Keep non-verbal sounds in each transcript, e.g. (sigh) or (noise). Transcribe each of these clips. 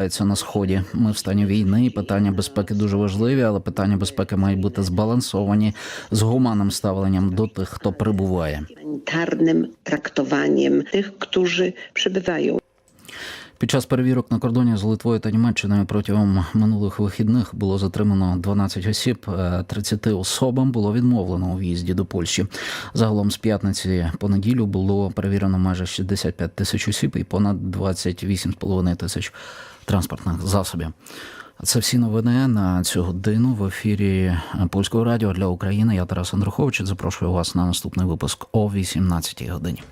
На сході. Ми в стані війни. і Питання безпеки дуже важливі, але питання безпеки мають бути збалансовані з гуманним ставленням до тих, хто прибуває. humanitarnym traktowaniem tych, którzy przybywają. Під час перевірок на кордоні з Литвою та Німеччиною протягом минулих вихідних було затримано 12 осіб. Е, 30 особам було відмовлено у в'їзді до Польщі. Загалом з п'ятниці по неділю було перевірено майже 65 тисяч осіб і понад 28,5 тисяч транспортних засобів. Це всі новини на цю годину в ефірі Польського радіо для України. Я Тарас Андрухович. Запрошую вас на наступний випуск о 18 годині.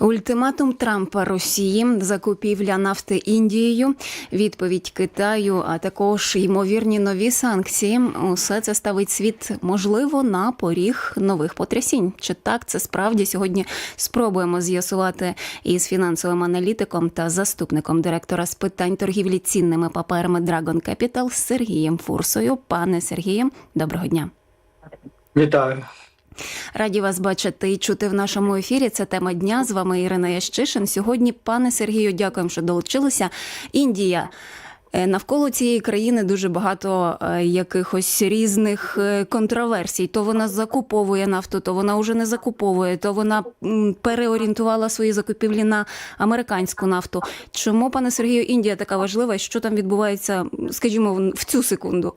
Ультиматум Трампа Росії, закупівля нафти Індією, відповідь Китаю, а також ймовірні нові санкції. Усе це ставить світ можливо на поріг нових потрясінь. Чи так це справді сьогодні спробуємо з'ясувати із фінансовим аналітиком та заступником директора з питань торгівлі цінними паперами Dragon Capital Сергієм Фурсою. Пане Сергієм, доброго дня. Вітаю. Раді вас бачити і чути в нашому ефірі. Це тема дня. З вами Ірина Ящишин. Сьогодні, пане Сергію, дякуємо, що долучилися. Індія. Е, Навколо цієї країни дуже багато е, якихось різних е, контроверсій. То вона закуповує нафту, то вона вже не закуповує, то вона переорієнтувала свої закупівлі на американську нафту. Чому, пане Сергію, Індія така важлива? Що там відбувається, скажімо, в- в цю секунду?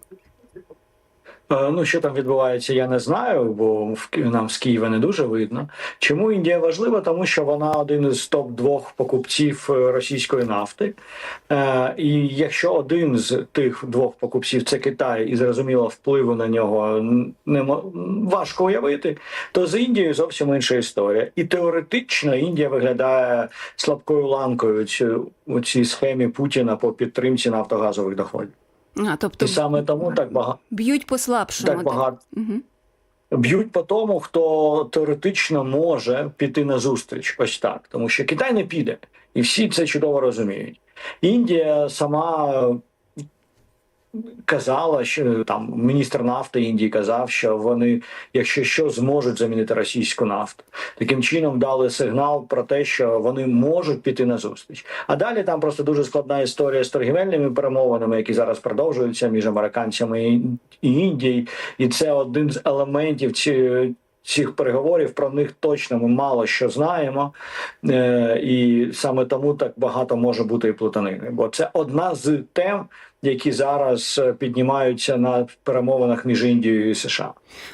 Е, Ну, що там відбувається, я не знаю, бо нам з Києва не дуже видно. Чому Індія важлива? Тому що вона один із топ двох покупців е, російської нафти. Е, І якщо один з тих двох покупців це Китай, і зрозуміло, впливу на нього не важко уявити, то з Індією зовсім інша історія. І теоретично Індія виглядає слабкою ланкою у цій схемі Путіна по підтримці нафтогазових доходів. А, тобто І саме тому так багато. б'ють по слабшому. Так багато Угу. б'ють по тому, хто теоретично може піти на зустріч. Ось так, тому що Китай не піде, і всі це чудово розуміють. Індія сама казала, що там міністр нафти Індії казав, що вони, якщо що, зможуть замінити російську нафту. Таким чином дали сигнал про те, що вони можуть піти на зустріч. А далі там просто дуже складна історія з торгівельними перемовинами, які зараз продовжуються між американцями і Індією, і це один з елементів ці, цих переговорів. Про них точно ми мало що знаємо, е, і саме тому так багато може бути і плутанини. Бо це одна з тем, які зараз е, піднімаються на перемовинах між Індією і США.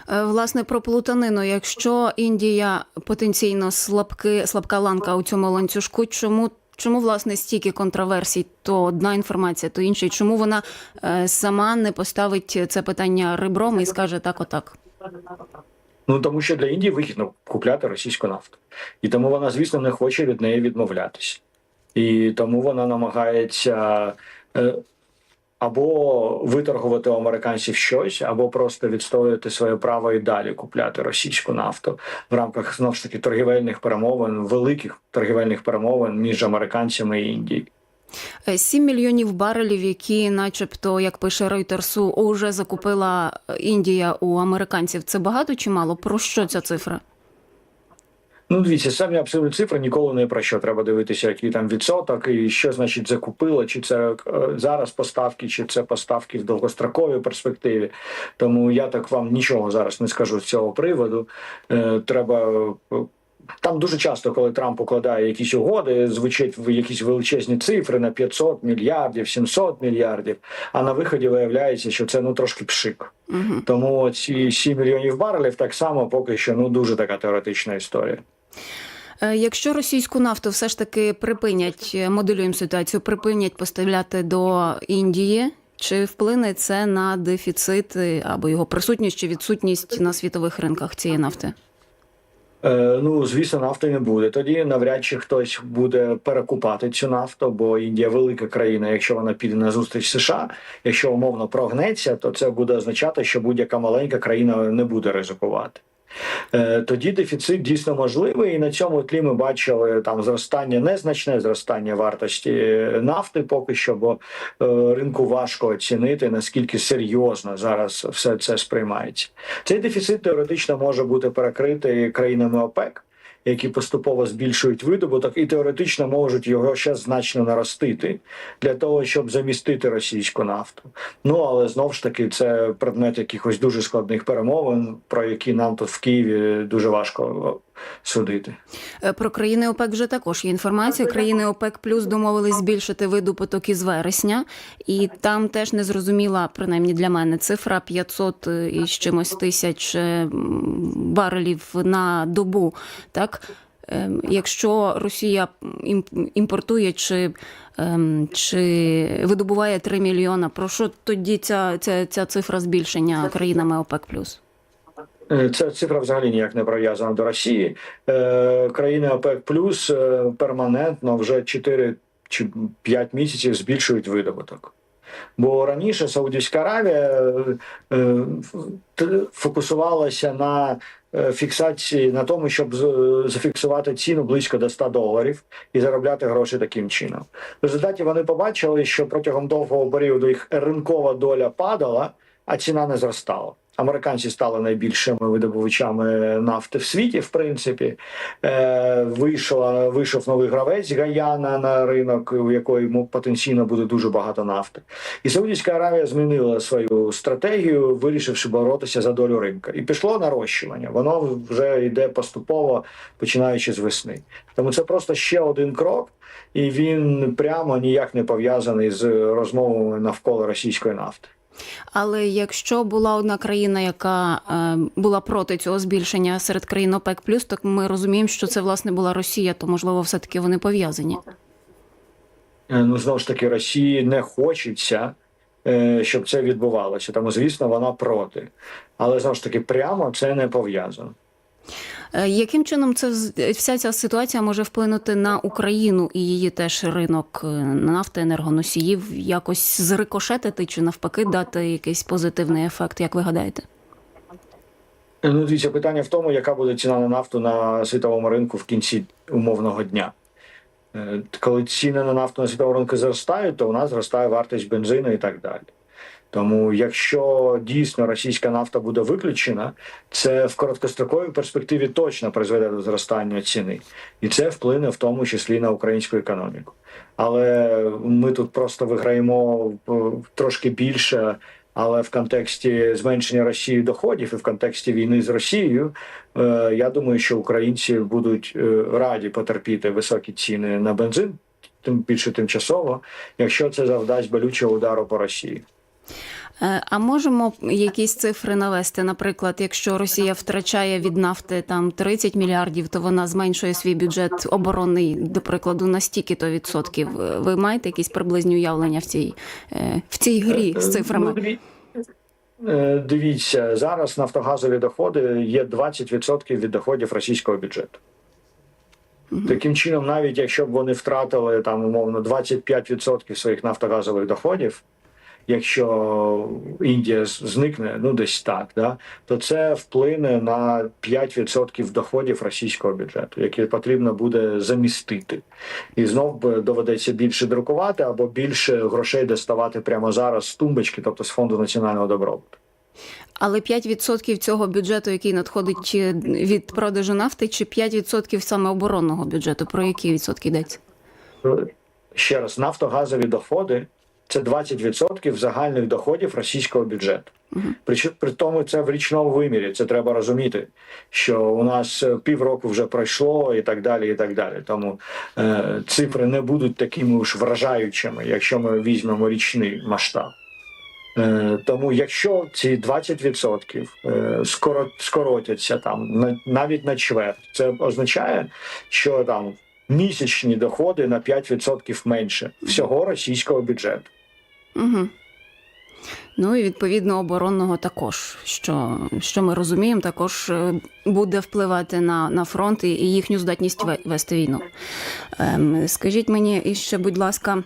Е, Власне, про плутанину. Якщо Індія потенційно слабки, слабка ланка у цьому ланцюжку, чому? Чому власне стільки контроверсій? То одна інформація, то інша. Чому вона е, сама не поставить це питання ребром і скаже так, отак? Ну тому що для Індії вигідно купляти російську нафту, і тому вона, звісно, не хоче від неї відмовлятися, і тому вона намагається. Е, Або виторгувати у американців щось, або просто відстоювати своє право і далі купляти російську нафту в рамках знову ж таки торгівельних перемовин, великих торгівельних перемовин між американцями і Індією. Е, 7 мільйонів барелів, які, начебто, як пише Ройтерсу, уже закупила Індія у американців. Це багато чи мало? Про що ця цифра? Ну, дивіться, самі абсолютні цифри ніколи не про що. Треба дивитися, який там відсоток, і що значить закупила, чи це е, зараз поставки, чи це поставки в довгостроковій перспективі. Тому я так вам нічого зараз не скажу з цього приводу. Е, Треба. е, Там дуже часто, коли Трамп укладає якісь угоди, звучать в якісь величезні цифри на 500 мільярдів, 700 мільярдів. А на виході виявляється, що це ну трошки пшик. Угу. Тому ці 7 мільйонів барелів так само поки що ну дуже така теоретична історія. Е, Якщо російську нафту все ж таки припинять, е, моделюємо ситуацію, припинять поставляти до Індії, чи вплине це на дефіцит е, або його присутність чи відсутність на світових ринках цієї нафти? Ну, звісно, нафти не буде. Тоді навряд чи хтось буде перекупати цю нафту, бо Індія велика країна. Якщо вона піде на зустріч США, якщо умовно прогнеться, то це буде означати, що будь-яка маленька країна не буде ризикувати. Е, Тоді дефіцит дійсно можливий, і на цьому тлі ми бачили там зростання, незначне зростання вартості нафти поки що, бо е, ринку важко оцінити наскільки серйозно зараз все це сприймається. Цей дефіцит теоретично може бути перекритий країнами ОПЕК. Які поступово збільшують видобуток, і теоретично можуть його ще значно наростити для того, щоб замістити російську нафту. Ну але знов ж таки це предмет якихось дуже складних перемовин, про які нам тут в Києві дуже важко судити. Е, Про країни ОПЕК вже також є інформація. Країни ОПЕК плюс домовились збільшити видобуток із вересня, і там теж не зрозуміла, принаймні для мене, цифра 500 із чимось тисяч е, барелів на добу. Так, Ем, якщо Росія ім- імпортує чи, ем, чи видобуває 3 мільйона, про що тоді ця, ця, ця цифра збільшення країнами ОПЕК плюс? Е, Ця цифра взагалі ніяк не прив'язана до Росії. Е, країни ОПЕК плюс е, перманентно вже 4 чи 5 місяців збільшують видобуток. Бо раніше Саудівська Аравія фокусувалася на фіксації на тому, щоб зафіксувати ціну близько до 100 доларів і заробляти гроші таким чином. В результаті вони побачили, що протягом довгого періоду їх ринкова доля падала, а ціна не зростала. Американці стали найбільшими видобувачами нафти в світі. В принципі, е, вийшла вийшов новий гравець Гаяна на ринок, у якої потенційно буде дуже багато нафти. І Саудівська Аравія змінила свою стратегію, вирішивши боротися за долю ринка. І пішло нарощування. Воно вже йде поступово, починаючи з весни. Тому це просто ще один крок, і він прямо ніяк не пов'язаний з розмовами навколо російської нафти. Але якщо була одна країна, яка е, була проти цього збільшення серед країн ОПЕК+, то ми розуміємо, що це власне була Росія, то можливо, все таки вони пов'язані. Е, ну знову ж таки Росії не хочеться, е, щоб це відбувалося. Тому, звісно, вона проти. Але знову ж таки, прямо це не пов'язано. Е, Яким чином це вз- вся ця ситуація може вплинути на Україну і її теж ринок е, нафти, енергоносіїв, якось зрикошетити чи навпаки дати якийсь позитивний ефект, як ви гадаєте? Е, Ну, дивіться, питання в тому, яка буде ціна на нафту на світовому ринку в кінці умовного дня. Е, Коли ціни на нафту на світовому ринку зростають, то у нас зростає вартість бензину і так далі. Тому, якщо дійсно російська нафта буде виключена, це в короткостроковій перспективі точно призведе до зростання ціни, і це вплине в тому числі на українську економіку. Але ми тут просто виграємо е, трошки більше. Але в контексті зменшення Росії доходів і в контексті війни з Росією, е, я думаю, що українці будуть е, раді потерпіти високі ціни на бензин, тим більше тимчасово, якщо це завдасть болючого удару по Росії. Е, А можемо якісь цифри навести? Наприклад, якщо Росія втрачає від нафти там 30 мільярдів, то вона зменшує свій бюджет оборонний, до прикладу, на стільки то відсотків. Е, Ви маєте якісь приблизні уявлення в цій е, в цій грі з Ну, цифрами? Дивіться, зараз нафтогазові доходи є 20% від доходів російського бюджету. Таким чином, навіть якщо б вони втратили там умовно 25% своїх нафтогазових доходів, якщо Індія зникне, ну десь так, да, то це вплине на 5% доходів російського бюджету, які потрібно буде замістити. І знов доведеться більше друкувати або більше грошей доставати прямо зараз з тумбочки, тобто з фонду національного добробуту. Але 5% цього бюджету, який надходить е, від продажу нафти, чи 5% саме оборонного бюджету? Про які відсотки йдеться? Ще раз, нафтогазові доходи це 20% загальних доходів російського бюджету. При, при тому це в річному вимірі. Це треба розуміти, що у нас е, півроку вже пройшло і так далі. і так далі. Тому е, цифри не будуть такими уж вражаючими, якщо ми візьмемо річний масштаб. Е, Тому якщо ці 20% е, скоро скоротяться там на навіть на чверть, це означає, що там місячні доходи на 5% менше всього російського бюджету. Угу. Ну і відповідно оборонного також, що, що ми розуміємо, також е, буде впливати на, на фронт і їхню здатність ве- вести війну. Ем, скажіть мені іще, будь ласка.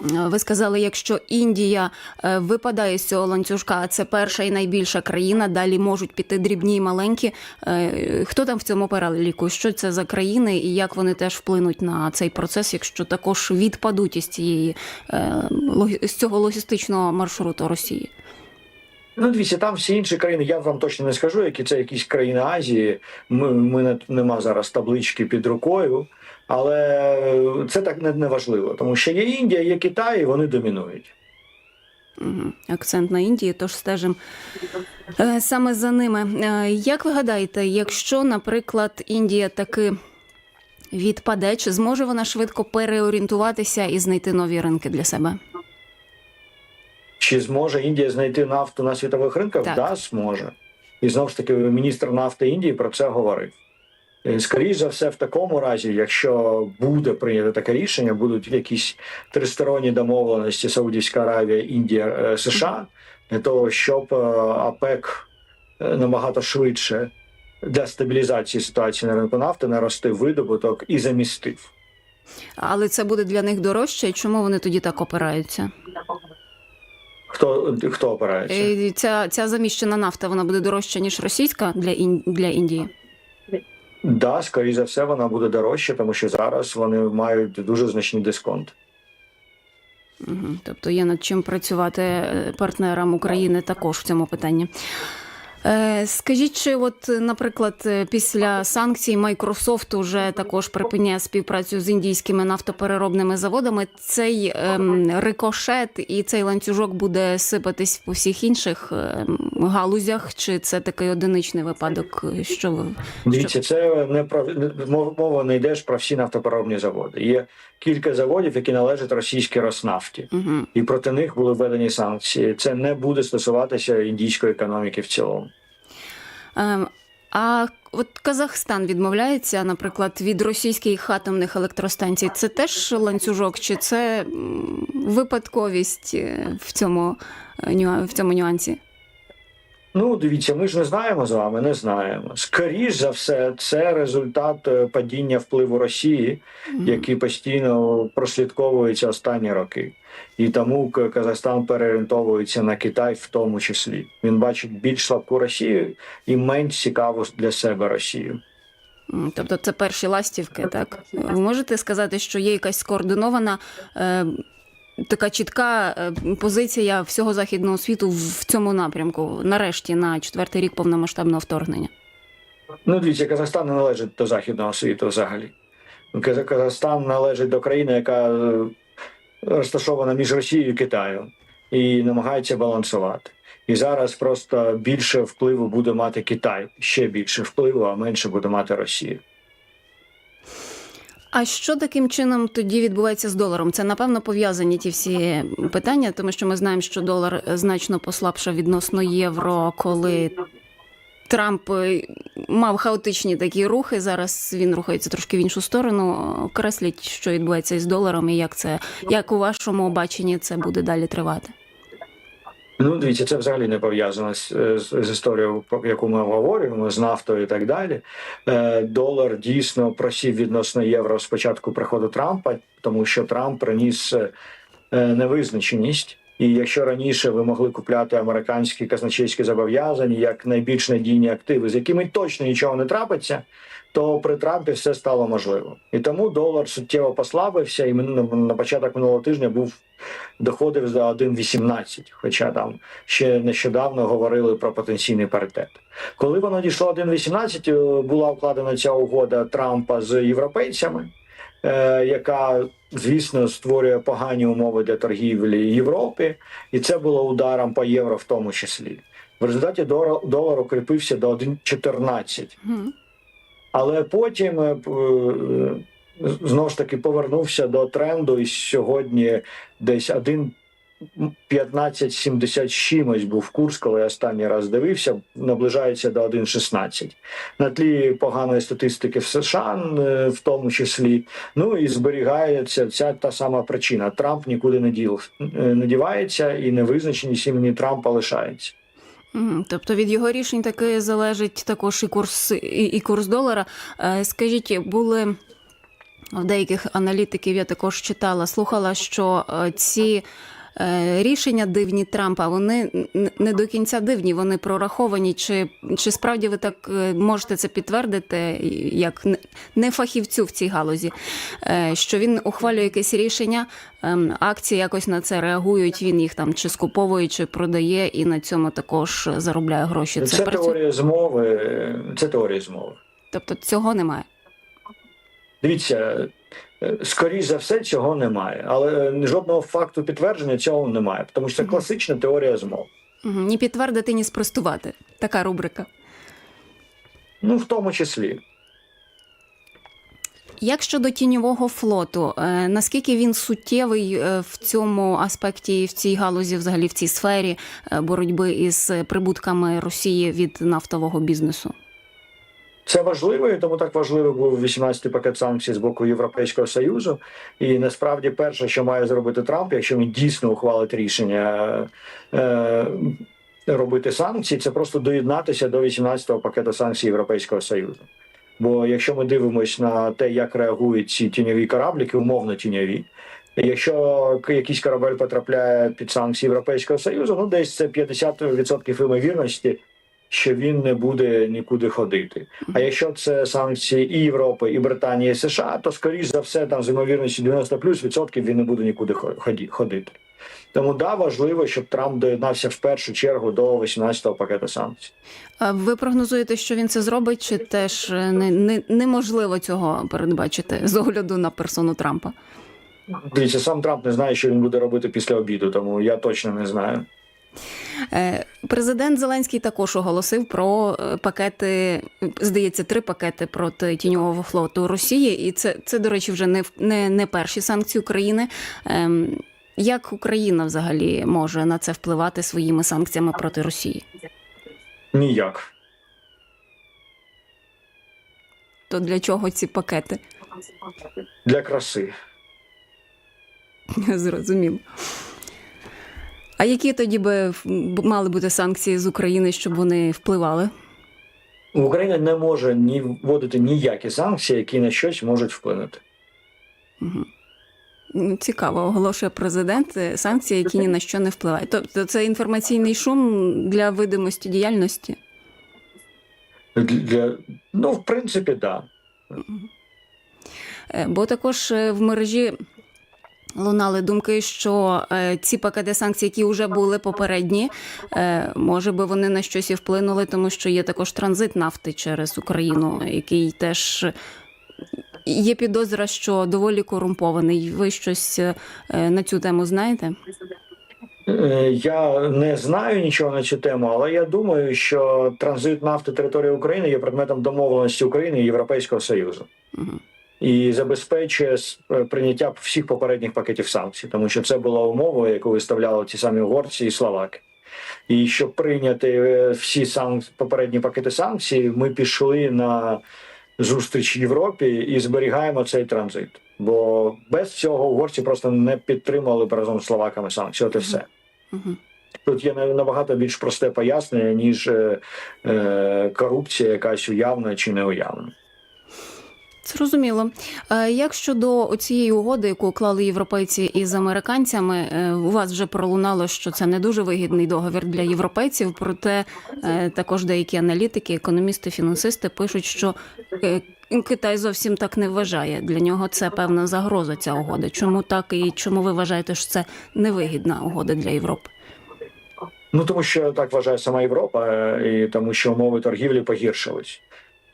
Ви сказали, якщо Індія е, випадає з цього ланцюжка, а це перша і найбільша країна, далі можуть піти дрібні і маленькі. Е, Хто там в цьому переліку? Що це за країни і як вони теж вплинуть на цей процес, якщо також відпадуть із цієї е, з цього логістичного маршруту Росії? Ну, дивіться, там всі інші країни, я вам точно не скажу, які це якісь країни Азії. Ми, ми нема зараз таблички під рукою, але це так не, не важливо, тому що є Індія, є Китай, і вони домінують. Акцент на Індії, тож стежимо е, саме за ними. Е, Як ви гадаєте, якщо, наприклад, Індія таки відпаде, чи зможе вона швидко переорієнтуватися і знайти нові ринки для себе? Чи зможе Індія знайти нафту на світових ринках? Так. Да, зможе. І знову ж таки, міністр нафти Індії про це говорив. Е, Скоріше за все, в такому разі, якщо буде прийнято таке рішення, будуть якісь тристоронні домовленості Саудівська Аравія, Індія, е, США для того, щоб е, АПЕК набагато швидше для стабілізації ситуації на ринку нафти наростив видобуток і замістив. Але це буде для них дорожче, і чому вони тоді так опираються? Хто хто опирається? Ця, ця заміщена нафта вона буде дорожча, ніж російська для, Ін... для Індії. Да, скоріше за все, вона буде дорожча, тому що зараз вони мають дуже значний дисконт. Тобто є над чим працювати е, партнерам України також в цьому питанні. Е, Скажіть, чи от, наприклад, е, після санкцій Microsoft вже також припиняє співпрацю з індійськими нафтопереробними заводами, цей ем, рикошет і цей ланцюжок буде сипатись по всіх інших ем, галузях, чи це такий одиничний випадок? Що ви Дивіться, це не про мова не йде ж про всі нафтопереробні заводи. Є кілька заводів, які належать російській Роснафті, Угу. і проти них були введені санкції. Це не буде стосуватися індійської економіки в цілому. Ем, А от Казахстан відмовляється, наприклад, від російських атомних електростанцій. Це теж ланцюжок, чи це випадковість е, в цьому, е, в цьому нюансі? Ну, дивіться, ми ж не знаємо з вами, не знаємо. Скоріш за все, це результат е, падіння впливу Росії, який постійно прослідковується останні роки. І тому Казахстан переорієнтовується на Китай в тому числі. Він бачить більш слабку Росію і менш цікаву для себе Росію. Тобто це перші ластівки, так? Ви можете сказати, що є якась скоординована, е, така чітка е, позиція всього західного світу в цьому напрямку, нарешті, на четвертий рік повномасштабного вторгнення? Ну, дивіться, Казахстан не належить до західного світу взагалі. Казахстан належить до країни, яка е, розташована між Росією і Китаєм і намагається балансувати. І зараз просто більше впливу буде мати Китай, ще більше впливу, а менше буде мати Росія. А що таким чином тоді відбувається з доларом? Це напевно пов'язані ті всі питання, тому що ми знаємо, що долар значно послабшав відносно євро, коли Трамп е, мав хаотичні такі рухи. Зараз він рухається трошки в іншу сторону. Кресліть, що відбувається із доларом, і як це як у вашому баченні це буде далі тривати? Ну, дивіться, це взагалі не пов'язано з, з, з історією, яку ми говоримо, з нафтою і так далі. Е, долар дійсно просів відносно євро з початку приходу Трампа, тому що Трамп приніс е, невизначеність. І якщо раніше ви могли купляти американські казначейські зобов'язання як найбільш надійні активи, з якими точно нічого не трапиться, то при Трампі все стало можливо. І тому долар суттєво послабився, і на початок минулого тижня був доходив до 1,18, хоча там ще нещодавно говорили про потенційний паритет. Коли воно дійшло 1,18, е, була укладена ця угода Трампа з європейцями, Е, яка звісно створює погані умови для торгівлі Європи, і це було ударом по євро, в тому числі. В результаті долар укріпився до 1,14. Але потім е, е, знову ж таки повернувся до тренду, і сьогодні десь 1,15 15,70 чимось був курс, коли я останній раз дивився, наближається до 1,16. На тлі поганої статистики в США, е, в тому числі, ну і зберігається ця та сама причина. Трамп нікуди не, діл, е, не дівається і невизначеність імені Трампа лишається. Тобто від його рішень таки залежить також і курс, і, і курс долара. Е, скажіть, були. В деяких аналітиків я також читала, слухала, що ці Рішення дивні Трампа, вони не до кінця дивні, вони прораховані. Чи, чи справді ви так е, можете це підтвердити, як не- фахівцю в цій галузі, е, що він ухвалює якесь рішення, ем, акції якось на це реагують, він їх там чи скуповує, чи продає, і на цьому також заробляє гроші. Це, Це, працює? теорія змови. Це теорія змови. Тобто цього немає. Дивіться, е, скоріш за все, цього немає, але жодного факту підтвердження цього немає, тому що це класична теорія змов. Ні підтвердити, ні спростувати. Така рубрика. Ну, в тому числі. Як щодо тіньового флоту, е, наскільки він суттєвий е, в цьому аспекті, в цій галузі, взагалі в цій сфері е, боротьби із прибутками Росії від нафтового бізнесу? Це важливо, і тому так важливий був 18-й пакет санкцій з боку Європейського Союзу. І насправді перше, що має зробити Трамп, якщо він дійсно ухвалить рішення е, робити санкції, це просто доєднатися до 18-го пакету санкцій Європейського Союзу. Бо якщо ми дивимося на те, як реагують ці тіньові корабліки, умовно тіньові. Якщо якийсь корабель потрапляє під санкції Європейського Союзу, ну десь це 50% ймовірності, що він не буде нікуди ходити. А якщо це санкції і Європи, і Британії, і США, то скоріш за все там з ймовірністю 90 плюс відсотків він не буде нікуди ходити. Тому да, важливо, щоб Трамп доєднався в першу чергу до 18-го пакету санкцій. А Ви прогнозуєте, що він це зробить, чи теж е, не, не, неможливо цього передбачити з огляду на персону Трампа? Дивіться, сам Трамп не знає, що він буде робити після обіду, тому я точно не знаю. Е, Президент Зеленський також оголосив про е, пакети, здається, три пакети проти тіньового флоту Росії, і це, це до речі, вже не не, не перші санкції України. Ем, Як Україна взагалі може на це впливати своїми санкціями проти Росії? Ніяк. То для чого ці пакети? Для краси. (laughs) Зрозуміло. А які тоді би мали бути санкції з України, щоб вони впливали? Україна не може ні вводити ніякі санкції, які на щось можуть вплинути. Ну, Цікаво, оголошує президент е, санкції, які ні на що не впливають. Тобто це інформаційний шум для видимості діяльності. Для ну, в принципі, да. Е, Бо також е, в мережі лунали думки, що е, ці пакети санкцій, які вже були попередні, е, може би вони на щось і вплинули, тому що є також транзит нафти через Україну, який теж. Є підозра, що доволі корумпований. Ви щось е, на цю тему знаєте? Е, Я не знаю нічого на цю тему, але я думаю, що транзит нафти території України є предметом домовленості України і Європейського Союзу Мгм. І забезпечує е, прийняття всіх попередніх пакетів санкцій, тому що це була умова, яку виставляли ті самі угорці і словаки. І щоб прийняти е, всі санк... попередні пакети санкцій, ми пішли на зустріч Європі і зберігаємо цей транзит. Бо без цього угорці просто не підтримали б разом з словаками санкції. От і все. Тут є набагато більш просте пояснення, ніж е, е, корупція, якась уявна чи неуявна. Зрозуміло. Е, Як щодо цієї угоди, яку уклали європейці із американцями, е, у вас вже пролунало, що це не дуже вигідний договір для європейців. Проте е, також деякі аналітики, економісти, фінансисти пишуть, що Китай зовсім так не вважає. Для нього це певна загроза. Ця угода. Чому так і чому ви вважаєте, що це невигідна угода для Європи? Ну тому що так вважає сама Європа, і тому що умови торгівлі погіршились.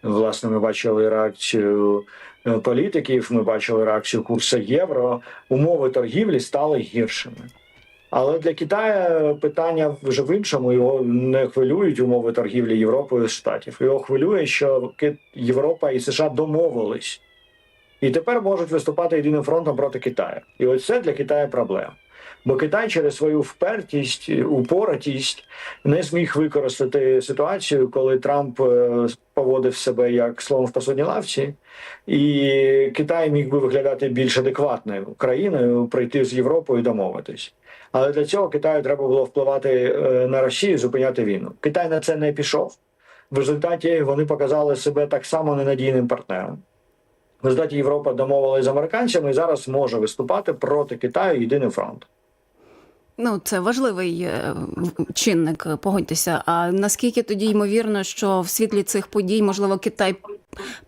Власне, ми бачили реакцію е, політиків, ми бачили реакцію курсу євро. Умови торгівлі стали гіршими. Але для Китаю питання вже в іншому. Його не хвилюють умови торгівлі Європи і Штатів. Його хвилює, що Європа і США домовились. І тепер можуть виступати єдиним фронтом проти Китаю. І ось це для Китаю проблема. Бо Китай через свою впертість, упоратість не зміг використати ситуацію, коли Трамп е, поводив себе як слон в посудній лавці, і Китай міг би виглядати більш адекватною країною, прийти з Європою і домовитись. Але для цього Китаю треба було впливати е, на Росію, зупиняти війну. Китай на це не пішов. В результаті вони показали себе так само ненадійним партнером. В результаті Європа домовилася з американцями і зараз може виступати проти Китаю єдиним фронтом. Ну, це важливий е, чинник, погодьтеся. А наскільки тоді ймовірно, що в світлі цих подій, можливо, Китай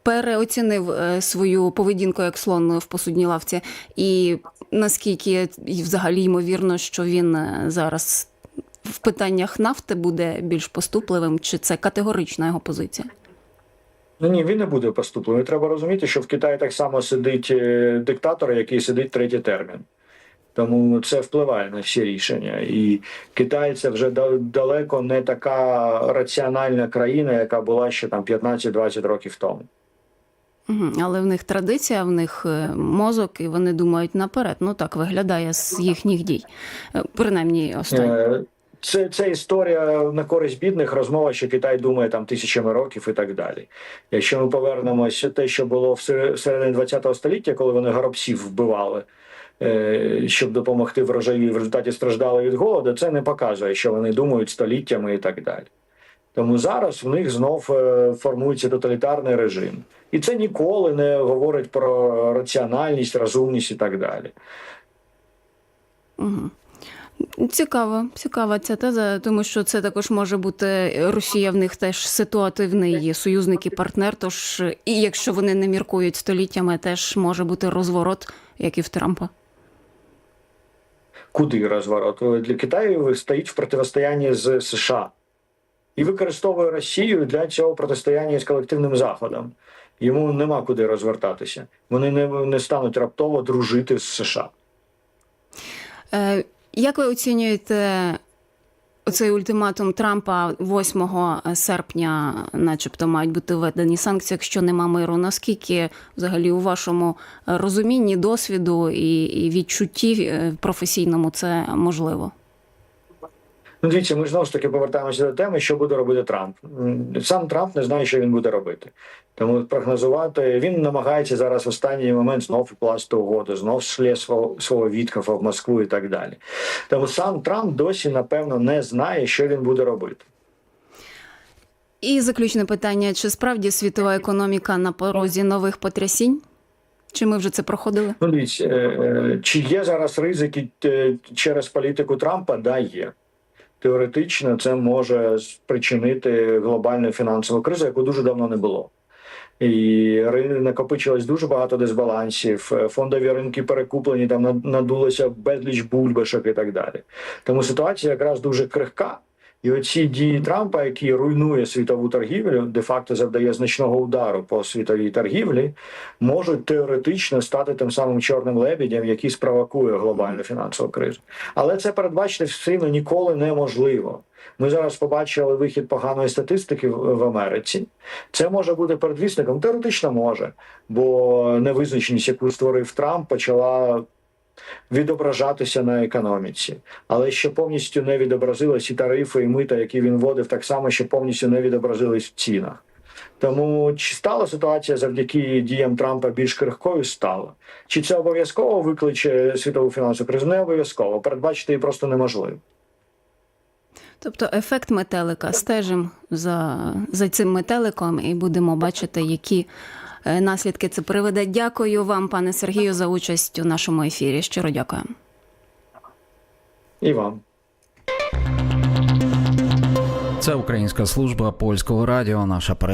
переоцінив е, свою поведінку як слон в посудній лавці, і наскільки взагалі ймовірно, що він е, зараз в питаннях нафти буде більш поступливим, чи це категорична його позиція? Ну ні, він не буде поступливим. Треба розуміти, що в Китаї так само сидить е, диктатор, який сидить третій термін. Тому це впливає на всі рішення. І Китай це вже далеко не така раціональна країна, яка була ще там 15-20 років тому. Але в них традиція, в них е, мозок, і вони думають наперед. Ну так виглядає з їхніх дій. Е, Принаймні, останнє. Це, це історія на користь бідних, розмова, що Китай думає там тисячами років і так далі. Якщо ми повернемося те, що було в середині ХХ століття, коли вони горобців вбивали, е, щоб допомогти врожаю, в результаті страждали від голоду, це не показує, що вони думають століттями і так далі. Тому зараз в них знов е, формується тоталітарний режим. І це ніколи не говорить про раціональність, розумність і так далі. Угу. Цікаво, цікава ця теза, тому що це також може бути Росія в них теж ситуативний союзник і партнер. Тож і якщо вони не міркують століттями, теж може бути розворот, як і в Трампа. куди розворот для Китаю стоїть в протистоянні з США і використовує Росію для цього протистояння з колективним заходом. Йому нема куди розвертатися. Вони не, не стануть раптово дружити з США. Е, Як ви оцінюєте цей ультиматум Трампа 8 серпня, начебто, мають бути введені санкції, якщо нема миру? Наскільки взагалі у вашому розумінні, досвіду і, і відчутті е, професійному це можливо? Ну, дивіться, ми знову ж таки повертаємося до теми, що буде робити Трамп. Сам Трамп не знає, що він буде робити. Тому прогнозувати він намагається зараз в останній момент знов укласти угоду, знов шлє свого, свого Віткофа в Москву і так далі. Тому сам Трамп досі, напевно, не знає, що він буде робити. І заключне питання: чи справді світова економіка на порозі нових потрясінь? Чи ми вже це проходили? Ну, дивіться, е, е, чи є зараз ризики е, через політику Трампа? Да, є. Теоретично це може спричинити глобальну фінансову кризу, яку дуже давно не було. І накопичилось дуже багато дисбалансів, е, фондові ринки перекуплені, там над- надулося безліч бульбашок і так далі. Тому ситуація якраз дуже крихка. І оці дії Трампа, які руйнує світову торгівлю, де-факто завдає значного удару по світовій торгівлі, можуть теоретично стати тим самим чорним лебедем, який спровокує глобальну фінансову кризу. Але це передбачити рівно ніколи неможливо. Ми зараз побачили вихід поганої статистики в Америці. Це може бути передвісником. Теоретично може, бо невизначеність, яку створив Трамп, почала відображатися на економіці, але ще повністю не відобразились і тарифи, і мита, які він вводив, так само ще повністю не відобразились в цінах. Тому чи стала ситуація завдяки діям Трампа більш крихкою? Стала. Чи це обов'язково викличе світову фінансову кризу? Не обов'язково. Передбачити її просто неможливо. Тобто ефект метелика стежимо за, за цим метеликом і будемо бачити, які наслідки це приведе. Дякую вам, пане Сергію, за участь у нашому ефірі. Щиро дякую. І вам. Це українська служба польського радіо. Наша передача.